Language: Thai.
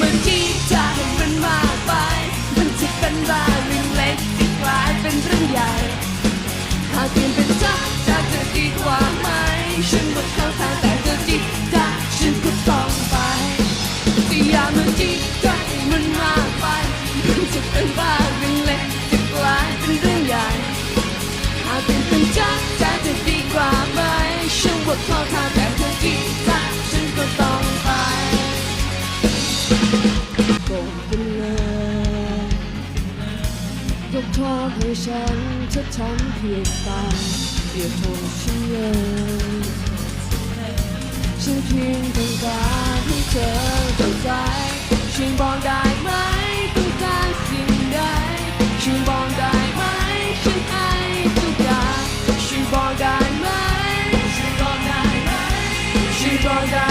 มาที่จะให้มันมากไป มันจะเป็นบ้าเรื่องเล็กที่กลายเป็นเรื่องใหญ่ หากเปลี่ยนเป็นจ้าจะจะดีกว่าไหม ฉันหมดข้าทางแต่เธอจิตจ้าฉันก็ต้องไปแต่อย่ามาจิตจ้าให้มันมาก กโทษให้ฉันถ้าทำเพียงตามเพียงโทษฉันเลยฉันเพียงต้องการให้เธอเข้าใจฉันบอกได้ไหมต้องการสิ่งใดฉันบอกได้ไหมฉันไอต้อย่ารฉันบอกได้ไหมฉันบอกได้ไหมฉันบอกได้